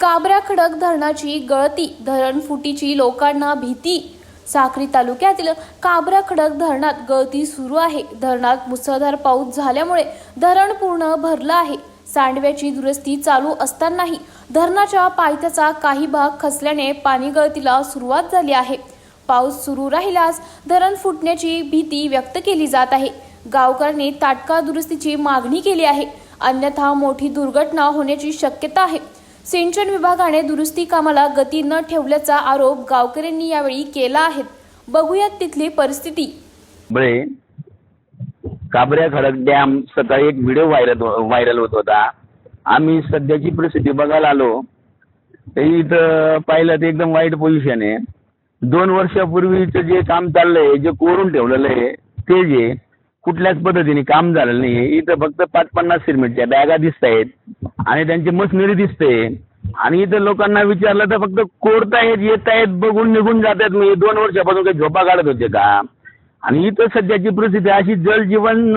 काबरा खडक धरणाची गळती धरण फुटीची लोकांना भीती. साक्री तालुक्यातील काबरा खडक धरणात गळती सुरू आहे. धरणात मुसळधार पाऊस झाल्यामुळे धरण पूर्ण भरलं आहे. सांडव्याची दुरुस्ती चालू असतानाही धरणाच्या पायथ्याचा काही भाग खचल्याने पाणी गळतीला सुरुवात झाली आहे. पाऊस सुरू राहिल्यास धरण फुटण्याची भीती व्यक्त केली जात आहे. गावकऱ्यांनी तात्काळ दुरुस्तीची मागणी केली आहे. अन्यथा मोठी दुर्घटना होण्याची शक्यता आहे. सिंचन विभागाने दुरुस्ती कामाला गती न ठेवल्याचा आरोप गावकऱ्यांनी यावेळी केला आहे. बघूयात तिथली परिस्थिती. बळे काबऱ्या खडक डॅम सकाळी एक व्हिडिओ व्हायरल हो, व्हायरल होत होता. आम्ही सध्याची परिस्थिती बघायला आलो. तर इथं पाहिलं तर एकदम वाईट पोझिशन आहे. दोन वर्षापूर्वीचं जे काम चाललंय जे कोरून ठेवलेलं आहे ते जे कुठल्याच पद्धतीने काम झालेलं नाही इथं फक्त पाच पन्नास सिमेंटच्या बॅगा दिसत आहेत आणि त्यांची मशिनरी दिसते. आणि इथं लोकांना विचारलं तर फक्त कोरतायत येत आहेत बघून निघून जातात. मी दोन वर्षापासून काही झोपा काढत होते का? आणि इथं सध्याची परिस्थिती अशी जलजीवन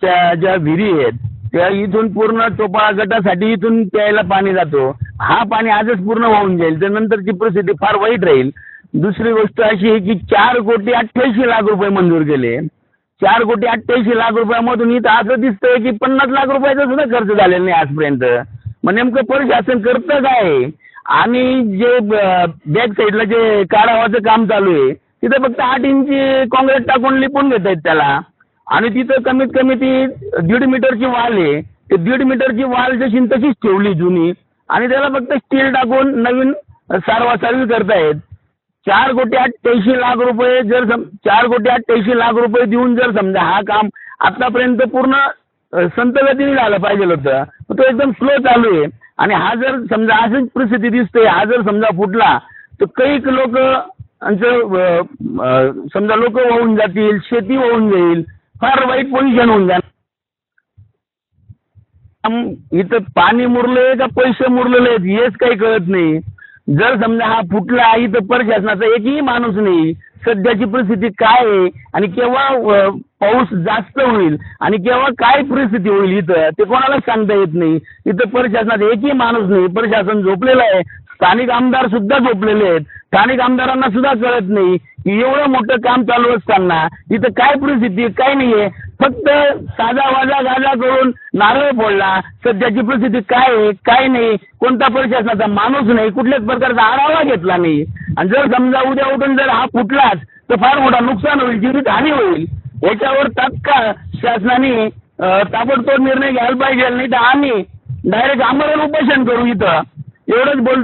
च्या ज्या विहिरी आहेत त्या इथून पूर्ण चोपाळा गटासाठी इथून प्यायला पाणी जातो. हा पाणी आजच पूर्ण वाहून जाईल. तर नंतरची परिस्थिती फार वाईट राहील. दुसरी गोष्ट अशी आहे की चार कोटी अठ्ठ्याऐंशी लाख रुपये मंजूर केले. चार कोटी अठ्ठ्याऐंशी लाख रुपयामधून इथं असं दिसतंय की पन्नास लाख रुपयाचा सुद्धा खर्च झालेला नाही आजपर्यंत. मग नेमकं प्रशासन करतं काय? आणि जे बॅक साईडला जे काढावाचं काम चालू आहे तिथं फक्त आठ इंची काँग्रेस टाकून लिपून घेत आहेत त्याला. आणि तिथं कमीत कमी ती दीड मीटरची वाल आहे. ते दीड मीटरची वाल जशी न तशीच ठेवली जुनी. आणि त्याला फक्त स्टील टाकून नवीन सारवा सारवी करतायत. चार कोटी अठ्ठ्याऐंशी लाख रुपये जर सम चार कोटी अठ्ठ्याऐंशी लाख रुपये देऊन जर समजा हा काम आतापर्यंत पूर्ण संत गतीने झालं पाहिजे होतं तो एकदम स्लो चालू आहे. आणि हा जर समजा अशीच परिस्थिती दिसते हा जर समजा फुटला तर कैक लोक समजा लोक वाहून जातील शेती वाहून जाईल फार वाईट पोझिशन होऊन जाणार. इथं पाणी मुरलंय का पैसे मुरलेले आहेत हेच काही कळत नाही. जर समजा हा फुटला इथं प्रशासनाचा एकही माणूस नाही सध्याची परिस्थिती काय आहे आणि केव्हा पाऊस जास्त होईल आणि केव्हा काय परिस्थिती होईल इथं ते कोणालाच सांगता येत नाही. इथं प्रशासनात एकही माणूस नाही प्रशासन झोपलेलं आहे. स्थानिक आमदार सुद्धा झोपलेले आहेत. स्थानिक आमदारांना सुद्धा कळत नाही की एवढं मोठं काम चालू असताना इथं काय परिस्थिती आहे, काय नाहीये. फक्त साधा वाजा गाजा करून नारळ फोडला सध्याची परिस्थिती काय आहे काय नाही कोणता प्रशासनाचा माणूस नाही कुठल्याच प्रकारचा आढावा घेतला नाही. आणि जर समजा उद्या उठून जर हा फुटलाच तर फार मोठा नुकसान होईल जीवित हानी होईल. याच्यावर तात्काळ शासनाने ताबडतोब निर्णय घ्यायला पाहिजे नाही तर आम्ही डायरेक्ट आमरण उपोषण करू इथं. एवढंच बोल